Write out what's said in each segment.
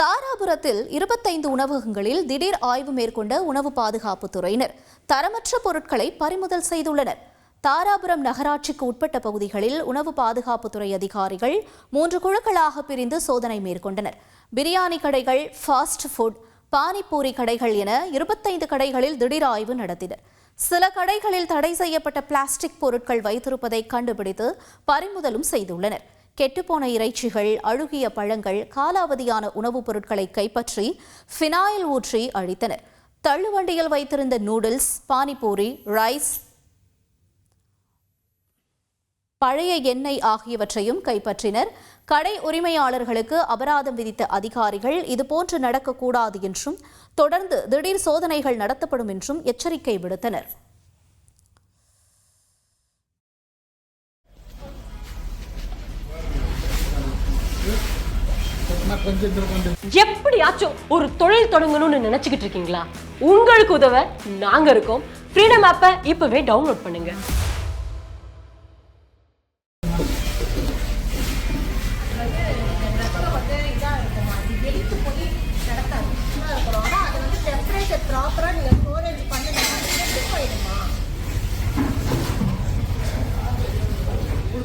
தாராபுரத்தில் இருபத்தைந்து உணவகங்களில் திடீர் ஆய்வு மேற்கொண்ட உணவு பாதுகாப்புத்துறையினர் தரமற்ற பொருட்களை பறிமுதல் செய்துள்ளனர். தாராபுரம் நகராட்சிக்கு உட்பட்ட பகுதிகளில் உணவு பாதுகாப்புத்துறை அதிகாரிகள் மூன்று குழுக்களாக பிரிந்து சோதனை மேற்கொண்டனர். பிரியாணி கடைகள் ஃபாஸ்ட் ஃபுட் பானிபூரி கடைகள் என இருபத்தைந்து கடைகளில் திடீர் ஆய்வு நடத்தினர். சில கடைகளில் தடை செய்யப்பட்ட பிளாஸ்டிக் பொருட்கள் வைத்திருப்பதை கண்டுபிடித்து பறிமுதலும் செய்துள்ளனர். கெட்டுப்போன இறைச்சிகள் அழுகிய பழங்கள் காலாவதியான உணவுப் பொருட்களை கைப்பற்றி ஃபினாயில் ஊற்றி அழித்தனர். தள்ளுவண்டியில் வைத்திருந்த நூடுல்ஸ் பானிபூரி ரைஸ் பழைய எண்ணெய் ஆகியவற்றையும் கைப்பற்றினர். கடை உரிமையாளர்களுக்கு அபராதம் விதித்த அதிகாரிகள் இதுபோன்று நடக்கக்கூடாது என்றும் தொடர்ந்து திடீர் சோதனைகள் நடத்தப்படும் என்றும் எச்சரிக்கை விடுத்தனர். எப்படியாச்சும் ஒரு தொழில் தொடங்கணும்னு நினைச்சுக்கிட்டு இருக்கீங்களா? உங்களுக்கு உதவ நாங்க இருக்கோம். ஃப்ரீடம் ஆப்பை இப்பவே டவுன்லோட் பண்ணுங்க.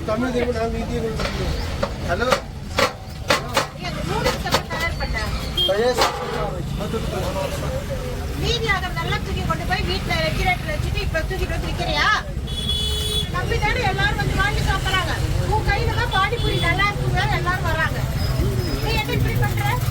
தமிழ் நாங்கள் இந்திய ஹலோ. பண்ணேன் மீதி ஆகிறதெல்லாம் தூக்கி கொண்டு போய் வீட்டில் ரெஃப்ரிஜரேட்டர் வச்சுட்டு இப்போ தூக்கிட்டு வந்து விற்கிறியா நம்பி தானே எல்லாரும் வந்து வாங்கி சாப்பிட்றாங்க. உன் கையில தான் பானிபூரி நல்லா இருக்குங்க எல்லாரும் வராங்க நீ என்ன இப்படி தூக்குறோம்.